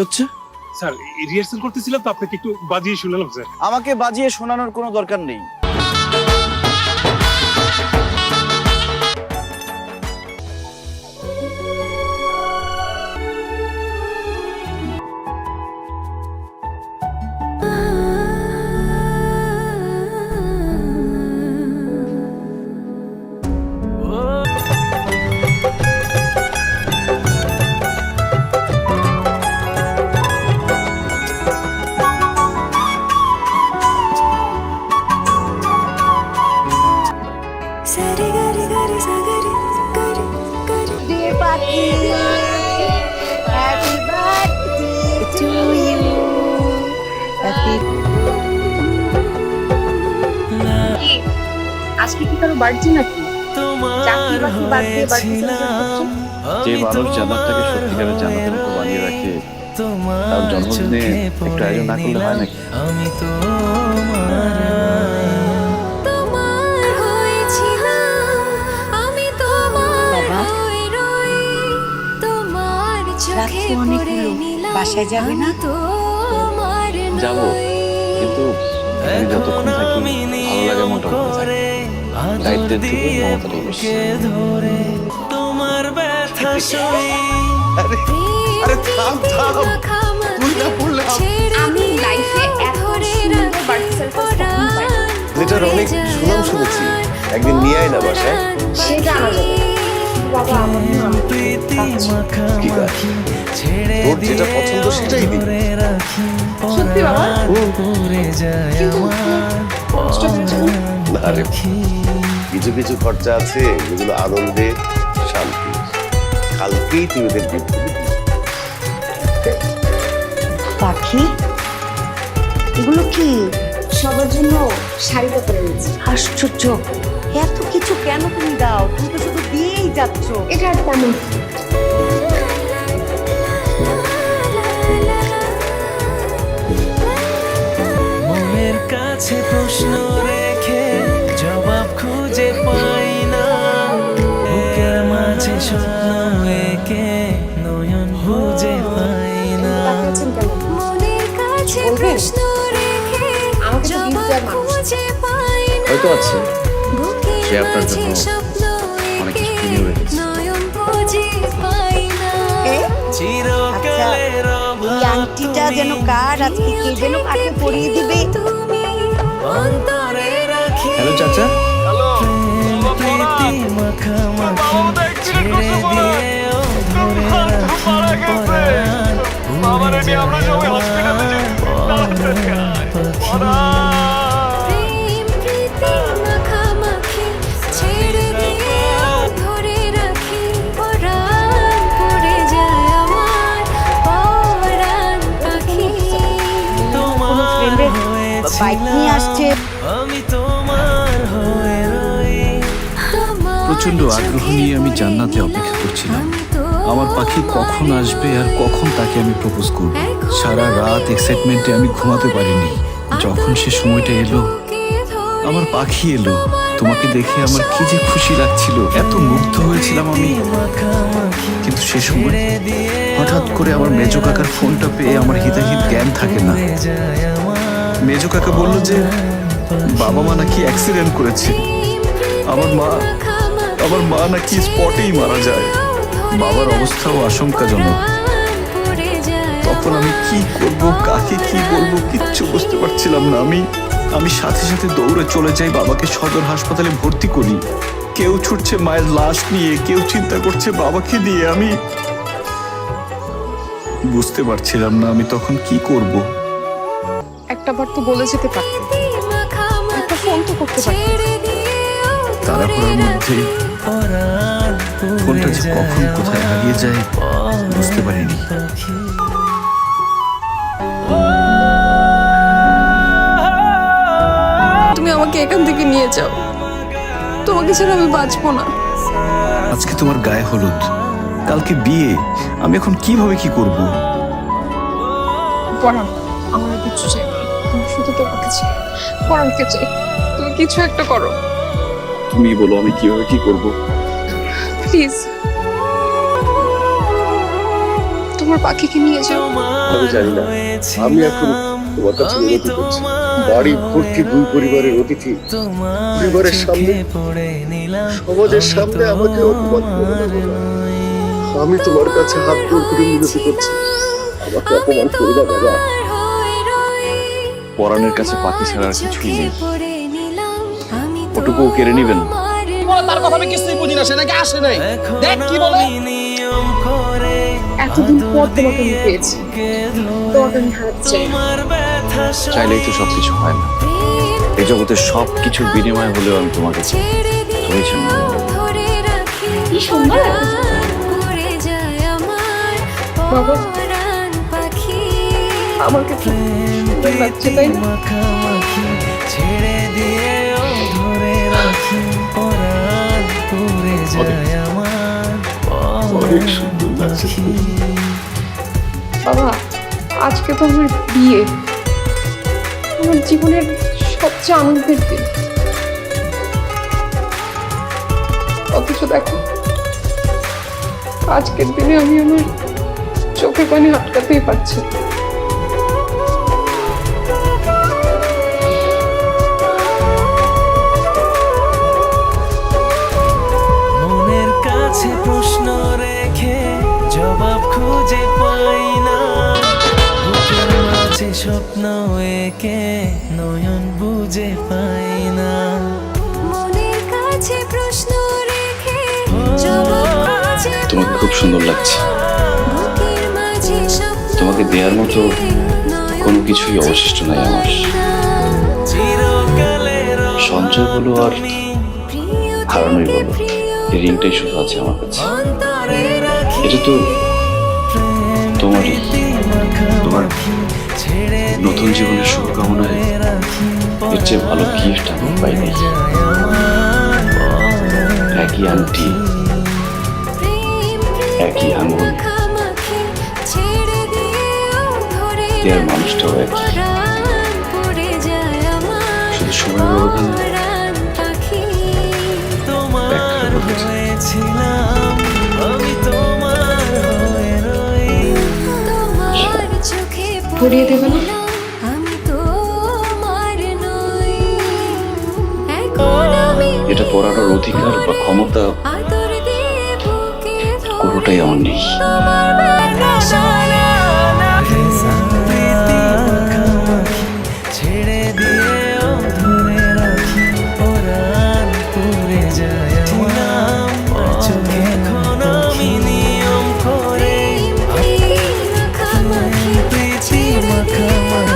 হচ্ছে? Sir rehearsal করতেছিলাম তো আপনাকে একটু বাজিয়ে শুনলাম স্যার। আমাকে বাজিয়ে শোনানোর কোনো দরকার নেই। আজকে কি কারও বার্থডে নাকি? চাকরি বাকরি বাদ দিয়ে বার্থডে যে মানুষ জান্নাতটাকে সত্যিকারের জান্নাতের মতো বানিয়ে রাখে তার জন্মদিনে একটু আয়োজন না করলে হয় নাকি? তোমার আমি তোমার বাবা। রই। তোমার রাত চোখে তো অনেক হলো। বাসায় যাবে না? যাব। কিন্তু আমি যতক্ষণ থাকি ভালো লাগে মনটা ভালো থাকে বেশি তোমার ব্যথা সই। আরে থাম, থাম। তুই না পড়লে আমি লাইফে এত সুন্দর বার্থডে সারপ্রাইজ কখনো অনেক সুনাম শুনেছি। একদিন নিয়ে আয় না বাসায়। সেটা আনা বাবা আমার কি তোর যেটা পছন্দ সেটাই সত্যি বাবা? কিন্তু না? রে। কিছু কিছু খরচা আছে যেগুলো আনন্দে শান্তি। কালকেই gift দিবি। পাখি এগুলো কি? সবার জন্য শাড়িটা পরে নিয়েছি। আশ্চর্য। এত কিছু কেন তুমি দাও? তুমি তো শুধু দিয়েই যাচ্ছ। এটা আর তেমন মনের কাছে প্রশ্ন রেখে হয়তো আছে। সে আপনার জন্য অনেক কিছু কিনেও রেখেছে। এই আংটিটা যেন কার আজকে কে যেন কাকে পরিয়ে দিবে? তুমি অন্তরে রাখি। হ্যালো চাচা। প্রীতি মাখামাখি ছেড়ে দিয়ে ফ্রেন্ডের বাইক নিয়ে আসছে। আমি তোমার হয়ে রই। তোমার প্রচণ্ড আগ্রহ নিয়ে আমি জান্নাতে অপেক্ষা করছিলাম। আমার পাখি কখন আসবে আর কখন তাকে আমি প্রপোজ করব? সারা রাত এক্সাইটমেন্টে আমি ঘুমাতে পারিনি। যখন সে সময়টা এলো আমার পাখি এলো। তোমাকে দেখে আমার কি যে খুশি লাগছিল। এত মুগ্ধ হয়েছিলাম আমি। কিন্তু সে সময় হঠাৎ করে আমার মেজো কাকার ফোনটা পেয়ে আমার হিতাহিত জ্ঞান থাকে না। মেজো কাকা বলল যে, বাবা মা নাকি অ্যাক্সিডেন্ট করেছে। আমার মা আমার মা নাকি স্পটেই মারা যায়। বাবার অবস্থাও আশঙ্কাজনক। তখন আমি কি করব, কাকে কি বলব, কিচ্ছু বুঝতে পারছিলাম না। আমি আমি সাথে সাথে দৌড়ে চলে যাই, বাবাকে সদর হাসপাতালে ভর্তি করি। কেউ ছুটছে মায়ের লাশ নিয়ে, কেউ চিন্তা করছে বাবাকে নিয়ে আমি বুঝতে পারছিলাম না আমি তখন কি করব। একটা বার তো বলে যেতে পারতেন একটা ফোন তো করতে পারতেন তাড়াহুড়োর মধ্যে ফোনটা যে কখন কোথায় হারিয়ে যায় বুঝতে পারিনি। তুমি আমাকে এখান থেকে নিয়ে যাও। তোমাকে ছাড়া আমি বাঁচবো না। আজকে তোমার গায়ে হলুদ। কালকে বিয়ে। আমি এখন কীভাবে কি করব? পড়ান আমার কিচ্ছু চাই। আমার শুধু তোমাকে চাই চাই। তুমি কিছু একটা করো। তুমি বলো আমি কীভাবে কি করব? প্লিজ। আমার পাখিকে নিয়ে যাও। আমি জানি না। আমি এখন তোমার কাছে মিনতি করছি। বাড়ি ভর্তি দুই পরিবারের অতিথি পরিবারের সামনে সমাজের সামনে আমাকে অপমান আমি তোমার কাছে হাত জোর করে মিনতি করছি। আমাকে অপমান করে না বাবা। পরাণের কাছে পাখি ছাড়া আর কিছুই নেই। ওটুকুও কেড়ে নিবেন তার কথা আমি কিছুই বুঝি না সে নাকি আসে নাই। দেখ কি বলে। এতদিন পর তোমাকে আমি পেয়েছি। তোমাকে আমি হারাতে চাই না। তোমার ব্যথা চাইলেই তো সবকিছু হয় না। এই জগতের সব কিছুর বিনিময় হলেও আমি তোমাকে চাই। তুমি কি সুন্দর বাবা। আমাকে সুন্দর লাগছে তাই না? মাখামাখি ছেড়ে দিয়ে ধরে রাখি পরাণ পুরে যায় আমার বাবা আজকে তো আমার বিয়ে। আমার জীবনের সবচেয়ে আনন্দের দিন। অথচ দেখো আজকের দিনে আমি আমার চোখে পানি আটকাতেই পারছি স্বপ্ন একে নয়ন বুঝে পাই না। মনের কাছে প্রশ্ন রেখে তোমাকে খুব সুন্দর লাগছে। তোমাকে দেওয়ার মতো কোনো কিছুই অবশিষ্ট নাই আমার। সঞ্চয় বলো আর হারানোই বলো। এই রিংটাই শুধু আছে আমার কাছে। এটা তো তোমারই, তোমার নতুন জীবনের শুভকামনায় এর চেয়ে ভালো গিফট আমি পাইনি একই আংটি, একই আঙুল দেওয়ার মানুষটাও একই। শুধু সময় ব্যবধানে। তোমার ভরিয়ে দেবে না? এটা পড়ানোর অধিকার বা ক্ষমতা কোনোটাই আমার নেই। প্রীতি মাখামাখি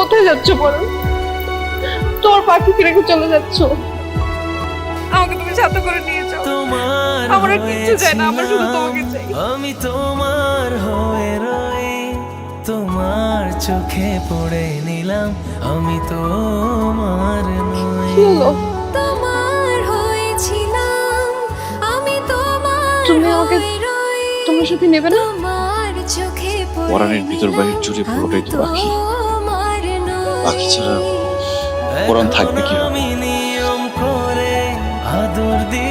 কোথায় যাচ্ছ বলো? তোর পাখিকে রেখে চলে যাচ্ছ। আমাকে তুমি সাথে করে নিয়ে যাও। তোমার আমার আর কিচ্ছু চাই না, আমার শুধু তোমাকে চাই। আমি তোমার হয়ে রই তোমার চোখে পড়ে নিলাম। আমি তোমার নই। তোমার হয়েছিলাম আমি তোমার তুমি আমাকে হয়ে। তোমার সাথে নেবে না? তোমার চোখে পড়ে পরাণের ভিতর বাহির জুড়ে পুরোটাই তো পাখি তোমার নই। পাখি ছাড়া পরাণ থাকবে কি আদর দিয়ে